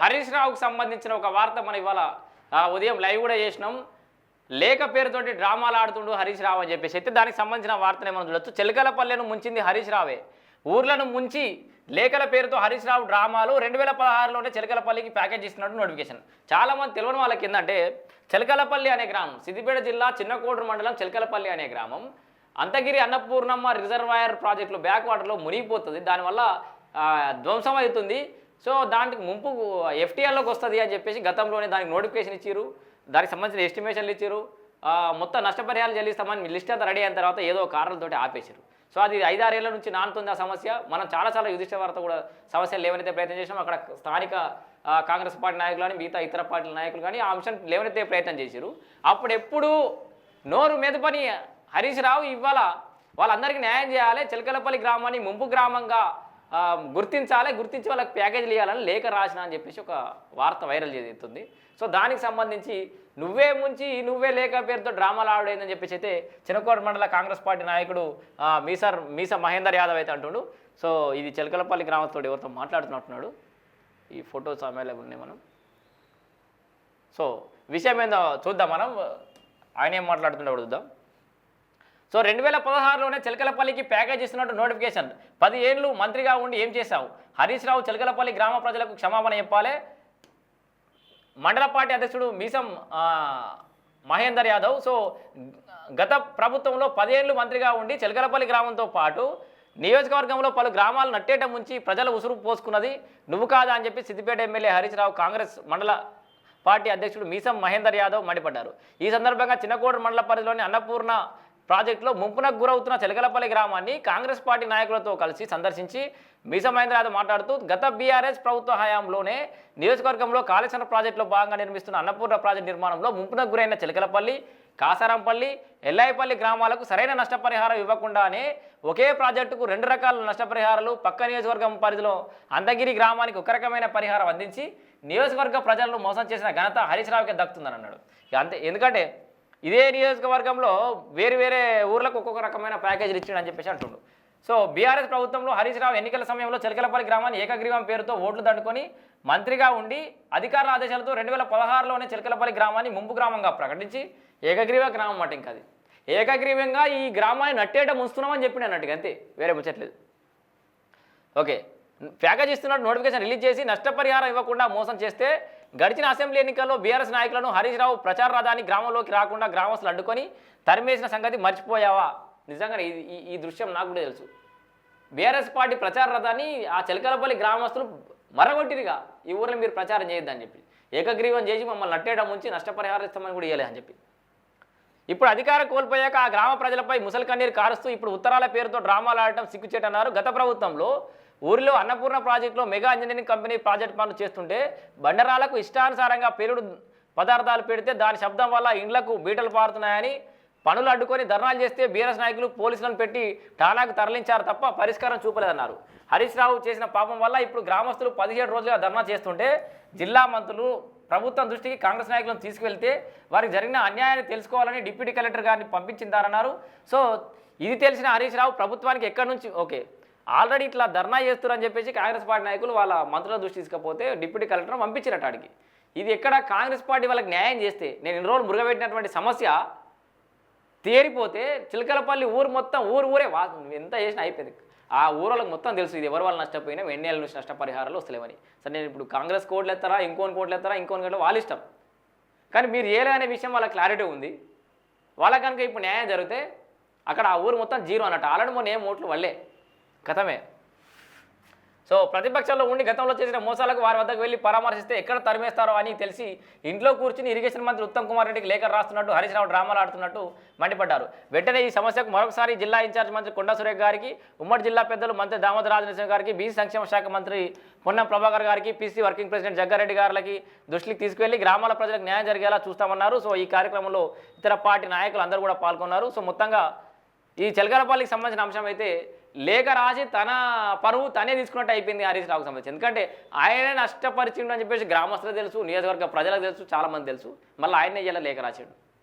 హరీష్ రావుకు సంబంధించిన ఒక వార్త మనం ఇవాళ ఉదయం లైవ్ కూడా చేసినాం. లేఖ పేరుతోటి డ్రామాలు ఆడుతుండు హరీష్ రావు అని చెప్పేసి. అయితే దానికి సంబంధించిన వార్తనే మనం చూడొచ్చు. చిలకలపల్లెను ముంచింది హరీష్ రావే. ఊర్లను ముంచి లేఖల పేరుతో హరీష్ రావు డ్రామాలు రెండు వేల పదహారులోనే చిలకలపల్లికి ప్యాకేజ్ ఇస్తున్నట్టు నోటిఫికేషన్. చాలా మంది తెలియని వాళ్ళకి ఏంటంటే చిలకలపల్లి అనే గ్రామం సిద్దిపేట జిల్లా చిన్నకోటూరు మండలం చిలకలపల్లి అనే గ్రామం. అంతగిరి అన్నపూర్ణమ్మ రిజర్వాయర్ ప్రాజెక్టులో బ్యాక్ వాటర్లో మునిగిపోతుంది. దానివల్ల ధ్వంసం అవుతుంది సో దానికి ముంపు ఎఫ్టీఆర్లోకి వస్తుంది అని చెప్పేసి గతంలోనే దానికి నోటిఫికేషన్ ఇచ్చారు దానికి సంబంధించిన ఎస్టిమేషన్లు ఇచ్చారు మొత్తం నష్టపరిహారాలు చెల్లిస్తామని లిస్ట్ అంతా రెడీ అయిన తర్వాత ఏదో కారణాలతోటి ఆపేశారు సో అది ఐదారేళ్ళ నుంచి నానుతుంది ఆ సమస్య. మనం చాలా చాలా యుధిష్ట వార్త కూడా సమస్యలు లేవనైతే ప్రయత్నం చేసినాం. అక్కడ స్థానిక కాంగ్రెస్ పార్టీ నాయకులు కానీ మిగతా ఇతర పార్టీల నాయకులు కానీ ఆ అంశం లేవనైతే ప్రయత్నం చేశారు అప్పుడెప్పుడు నోరు మీద పని హరీష్ రావు ఇవాళ వాళ్ళందరికీ న్యాయం చేయాలి. చిలకలపల్లి గ్రామాన్ని ముంపు గ్రామంగా గుర్తించాలి గుర్తించి వాళ్ళకి ప్యాకేజీలు ఇవ్వాలని లేఖ రాసిన అని చెప్పేసి ఒక వార్త వైరల్ చేస్తుంది సో దానికి సంబంధించి నువ్వే ముంచి నువ్వే లేఖ పేరుతో డ్రామాలు ఆడేదని చెప్పేసి అయితే చినకోట మండల కాంగ్రెస్ పార్టీ నాయకుడు ఆ, మీసర్ మీస మహేందర్ యాదవ్ అయితే అంటుండు. సో ఇది చిలకలపల్లి గ్రామంతో ఎవరితో మాట్లాడుతున్నట్టున్నాడు. ఈ ఫొటోస్ అవైలబుల్ ఉన్నాయి మనం. సో విషయం ఏందో చూద్దాం మనం. ఆయన ఏం మాట్లాడుతున్నాడో చూద్దాం. సో రెండు వేల పదహారులోనే చిలకలపల్లికి ప్యాకేజ్ ఇస్తున్నట్టు నోటిఫికేషన్. పది ఏళ్ళు మంత్రిగా ఉండి ఏం చేశావు? హరీష్ రావు చిలకలపల్లి గ్రామ ప్రజలకు క్షమాపణ చెప్పాలి. మండల పార్టీ అధ్యక్షుడు మీసం మహేందర్ యాదవ్. సో గత ప్రభుత్వంలో పదేళ్ళు మంత్రిగా ఉండి చిలకలపల్లి గ్రామంతో పాటు నియోజకవర్గంలో పలు గ్రామాలు నట్టేట ముంచి ప్రజల ఉసురు పోసుకున్నది నువ్వు కాదా అని చెప్పి సిద్దిపేట ఎమ్మెల్యే హరీష్ రావు కాంగ్రెస్ మండల పార్టీ అధ్యక్షుడు మీసం మహేందర్ యాదవ్ మండిపడ్డారు. ఈ సందర్భంగా చిన్నకోడు మండల పరిధిలోని అన్నపూర్ణ ప్రాజెక్టులో ముంపునకు గురవుతున్న చిలకలపల్లి గ్రామాన్ని కాంగ్రెస్ పార్టీ నాయకులతో కలిసి సందర్శించి మీసా మహేంద్ర యాదవ్ మాట్లాడుతూ గత బీఆర్ఎస్ ప్రభుత్వ హయాంలోనే నియోజకవర్గంలో కాళేశ్వర ప్రాజెక్టులో భాగంగా నిర్మిస్తున్న అన్నపూర్ణ ప్రాజెక్టు నిర్మాణంలో ముంపునకు గురైన చెలకలపల్లి కాసారంపల్లి ఎల్లాయిపల్లి గ్రామాలకు సరైన నష్టపరిహారం ఇవ్వకుండానే ఒకే ప్రాజెక్టుకు రెండు రకాల నష్టపరిహారాలు పక్క నియోజకవర్గం పరిధిలో అందగిరి గ్రామానికి ఒక రకమైన పరిహారం అందించి నియోజకవర్గ ప్రజలను మోసం చేసిన ఘనత హరీష్ రావుకే దక్కుతుందని అన్నాడు అంతే ఎందుకంటే ఇదే నియోజకవర్గంలో వేరు వేరే ఊర్లకు ఒక్కొక్క రకమైన ప్యాకేజీలు ఇచ్చాడు అని చెప్పేసి అంటుండు. సో బీఆర్ఎస్ ప్రభుత్వంలో హరీష్ రావు ఎన్నికల సమయంలో చిలకలపల్లి గ్రామాన్ని ఏకగ్రీవం పేరుతో ఓట్లు దండుకొని మంత్రిగా ఉండి అధికారుల ఆదేశాలతో రెండు వేల పదహారులోనే చిలకలపల్లి గ్రామాన్ని ముంపు గ్రామంగా ప్రకటించి ఏకగ్రీవ గ్రామం అన్నమాట ఇంకా అది. ఏకగ్రీవంగా ఈ గ్రామాన్ని నట్టేట ముంచుతున్నామని చెప్పిన అన్నట్టుగా అంతే వేరే ముచ్చట్లేదు. ఓకే ప్యాకేజ్ ఇస్తున్నట్టు నోటిఫికేషన్ రిలీజ్ చేసి నష్టపరిహారం ఇవ్వకుండా మోసం చేస్తే గడిచిన అసెంబ్లీ ఎన్నికల్లో బీఆర్ఎస్ నాయకులను హరీష్ రావు ప్రచార రథాన్ని గ్రామంలోకి రాకుండా గ్రామస్తులు అడ్డుకొని తరిమేసిన సంగతి మర్చిపోయావా? నిజంగా ఈ- ఈ దృశ్యం నాకు కూడా తెలుసు. బీఆర్ఎస్ పార్టీ ప్రచార రథాన్ని ఆ చిలకలపల్లి గ్రామస్తులు మరగొట్టిరిగా. ఈ ఊర్లో మీరు ప్రచారం చేయొద్దని చెప్పి. ఏకగ్రీవం చేసి మమ్మల్ని నట్టేయడం ఉంచి నష్టపరిహారం ఇస్తామని కూడా ఇవ్వలేదని చెప్పి. ఇప్పుడు అధికారం కోల్పోయాక ఆ గ్రామ ప్రజలపై ముసలి కన్నీరు కారుస్తూ ఇప్పుడు ఉత్తరాల పేరుతో డ్రామాలు ఆడటం సిగ్గుచేటన్నారు. గత ప్రభుత్వంలో ఊరిలో అన్నపూర్ణ ప్రాజెక్టులో మెగా ఇంజనీరింగ్ కంపెనీ ప్రాజెక్ట్ పనులు చేస్తుంటే బండరాలకు ఇష్టానుసారంగా పేలుడు పదార్థాలు పెడితే దాని శబ్దం వల్ల ఇండ్లకు బీటలు పారుతున్నాయని పనులు అడ్డుకొని ధర్నాలు చేస్తే బీఆర్ఎస్ నాయకులు పోలీసులను పెట్టి ఠానాకు తరలించారు తప్ప పరిష్కారం చూపలేదన్నారు. హరీష్ రావు చేసిన పాపం వల్ల ఇప్పుడు గ్రామస్తులు పదిహేడు రోజులుగా ధర్నా చేస్తుంటే జిల్లా మంత్రులు ప్రభుత్వం దృష్టికి కాంగ్రెస్ నాయకులను తీసుకువెళ్తే వారికి జరిగిన అన్యాయాన్ని తెలుసుకోవాలని డిప్యూటీ కలెక్టర్ గారిని పంపించిందారన్నారు. సో ఇది తెలిసిన హరీష్ రావు ప్రభుత్వానికి ఎక్కడి నుంచి ఓకే ఆల్రెడీ ఇట్లా ధర్నా చేస్తున్నారని చెప్పేసి కాంగ్రెస్ పార్టీ నాయకులు వాళ్ళ మంత్రుల దృష్టి తీసుకపోతే డిప్యూటీ కలెక్టర్ పంపించినట్టు ఆడికి. ఇది ఎక్కడ కాంగ్రెస్ పార్టీ వాళ్ళకి న్యాయం చేస్తే నేను ఇన్ని రోజులు మురుగబెట్టినటువంటి సమస్య తేరిపోతే చిలకలపల్లి ఊరు మొత్తం ఊరు ఊరే వా ఎంత చేసినా అయిపోయింది. ఆ ఊరోళ్ళకి మొత్తం తెలుసు ఇది ఎవరి వాళ్ళు నష్టపోయినా ఎన్నేళ్ళ నుంచి నష్టపరిహారాలు వస్తలేవని. సరే నేను ఇప్పుడు కాంగ్రెస్ కోట్లు ఎత్తారా ఇంకోని కోట్లు ఎత్తారా ఇంకోని కోట్లు వాళ్ళ ఇష్టం. కానీ మీరు ఏలే అనే విషయం వాళ్ళ క్లారిటీ ఉంది. వాళ్ళ కనుక ఇప్పుడు న్యాయం జరిగితే అక్కడ ఆ ఊరు మొత్తం జీరో అన్నట్టు. ఆల్రెడీ మొన్న ఏం ఓట్లు వల్లే కథమే. సో ప్రతిపక్షంలో ఉండి గతంలో చేసిన మోసాలకు వారి వద్దకు వెళ్ళి పరామర్శిస్తే ఎక్కడ తరిమేస్తారో అని తెలిసి ఇంట్లో కూర్చుని ఇరిగేషన్ మంత్రి ఉత్తమ్ కుమార్ రెడ్డికి లేఖ రాస్తున్నట్టు హరీష్ రావు డ్రామాలు ఆడుతున్నట్టు మండిపడ్డారు. వెంటనే ఈ సమస్యకు మరొకసారి జిల్లా ఇన్ఛార్జ్ మంత్రి కొండా సురేఖ్ గారికి ఉమ్మడి జిల్లా పెద్దలు మంత్రి దామోదర రాజనరసింహ గారికి బీసీ సంక్షేమ శాఖ మంత్రి పొన్నం ప్రభాకర్ గారికి పీసీ వర్కింగ్ ప్రెసిడెంట్ జగ్గారెడ్డి గారికి దృష్టికి తీసుకువెళ్ళి గ్రామాల ప్రజలకు న్యాయం జరిగేలా చూస్తామన్నారు. సో ఈ కార్యక్రమంలో ఇతర పార్టీ నాయకులు అందరూ కూడా పాల్గొన్నారు. సో మొత్తంగా ఈ చెలగలపల్లికి సంబంధించిన అంశం అయితే లేఖ రాసి తన పరువు తనే తీసుకున్నట్టు అయిపోయింది హరీష్ రావుకు సంబంధించి. ఎందుకంటే ఆయనే నష్టపరిచిండు అని చెప్పేసి గ్రామస్తులకు తెలుసు నియోజకవర్గ ప్రజలకు తెలుసు చాలామంది తెలుసు. మళ్ళీ ఆయనే ఇలా లేఖ రాసాడు